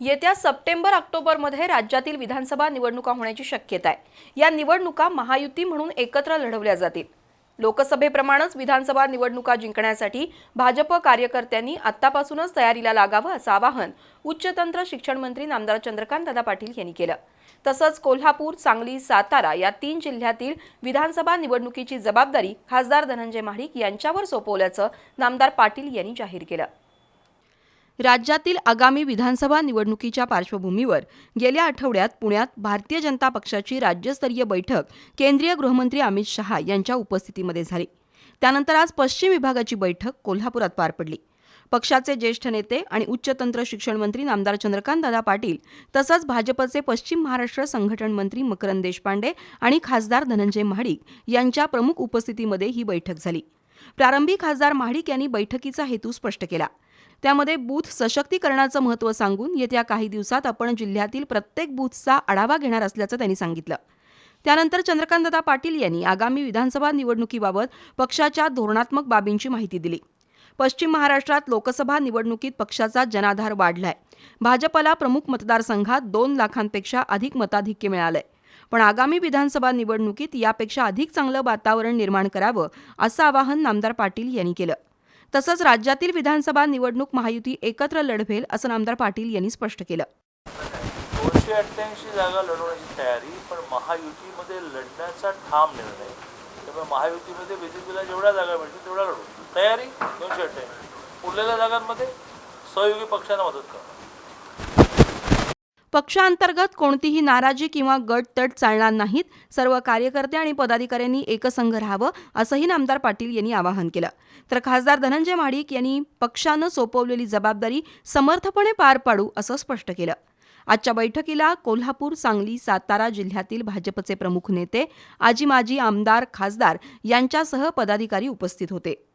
येत्या सप्टेंबर ऑक्टोबरमध्ये राज्यातील विधानसभा निवडणुका होण्याची शक्यता आहे. या निवडणुका महायुती म्हणून एकत्र लढवल्या जातील. लोकसभेप्रमाणेच विधानसभा निवडणुका जिंकण्यासाठी भाजप कार्यकर्त्यांनी आत्तापासूनच तयारीला लागावं असं आवाहन उच्चतंत्र शिक्षण मंत्री नामदार चंद्रकांतदादा पाटील यांनी केलं. तसंच कोल्हापूर सांगली सातारा या तीन जिल्ह्यातील विधानसभा निवडणुकीची जबाबदारी खासदार धनंजय महाडिक यांच्यावर सोपवल्याचं नामदार पाटील यांनी जाहीर केलं. राज्यातील आगामी विधानसभा निवडणुकीच्या पार्श्वभूमीवर गेल्या आठवड्यात पुण्यात भारतीय जनता पक्षाची राज्यस्तरीय बैठक केंद्रीय गृहमंत्री अमित शहा यांच्या उपस्थितीमध्ये झाली. त्यानंतर आज पश्चिम विभागाची बैठक कोल्हापुरात पार पडली. पक्षाचे ज्येष्ठ नेते आणि उच्चतंत्र शिक्षण मंत्री नामदार चंद्रकांतदादा पाटील तसंच भाजपचे पश्चिम महाराष्ट्र संघटन मंत्री मकरंद देशपांडे आणि खासदार धनंजय महाडिक यांच्या प्रमुख उपस्थितीमध्ये ही बैठक झाली. प्रारंभी खासदार महाडिक यांनी बैठकीचा हेतू स्पष्ट केला. त्यामध्ये बूथ सशक्तीकरणाचं महत्त्व सांगून येत्या काही दिवसात आपण जिल्ह्यातील प्रत्येक बूथचा आढावा घेणार असल्याचं त्यांनी सांगितलं. त्यानंतर चंद्रकांतदादा पाटील यांनी आगामी विधानसभा निवडणुकीबाबत पक्षाच्या धोरणात्मक बाबींची माहिती दिली. पश्चिम महाराष्ट्रात लोकसभा निवडणुकीत पक्षाचा जनाधार वाढलाय. भाजपला प्रमुख मतदारसंघात दोन लाखांपेक्षा अधिक मताधिक्य मिळालंय. पण आगामी विधानसभा निवडणुकीत यापेक्षा अधिक चांगलं वातावरण निर्माण करावं असं आवाहन नामदार पाटील यांनी केलं. तसंच राज्यातील विधानसभा निवडणूक महायुती एकत्र लढवेल असं नामदार पाटील यांनी स्पष्ट केलं. दोनशे अठ्ठ्याऐंशी जागा लढवण्याची तयारी पण महायुतीमध्ये लढण्याचा ठाम निर्णय. त्यामुळे महायुतीमध्ये बीजेपीला जेवढ्या जागा मिळतील तेवढ्या लढू तयारी? दोनशे अठ्ठ्याऐंशी. उरलेल्या जागांमध्ये सहयोगी पक्षांना मदत करणं. पक्षांतर्गत कोणतीही नाराजी किंवा गटतट चालणार नाहीत. सर्व कार्यकर्ते आणि पदाधिकाऱ्यांनी एकसंघ राहावं असंही नामदार पाटील यांनी आवाहन केलं. तर खासदार धनंजय महाडिक यांनी पक्षानं सोपवलेली जबाबदारी समर्थपणे पार पाडू असं स्पष्ट केलं. आजच्या बैठकीला कोल्हापूर सांगली सातारा जिल्ह्यातील भाजपचे प्रमुख नेते आजी माजी आमदार खासदार यांच्यासह पदाधिकारी उपस्थित होते.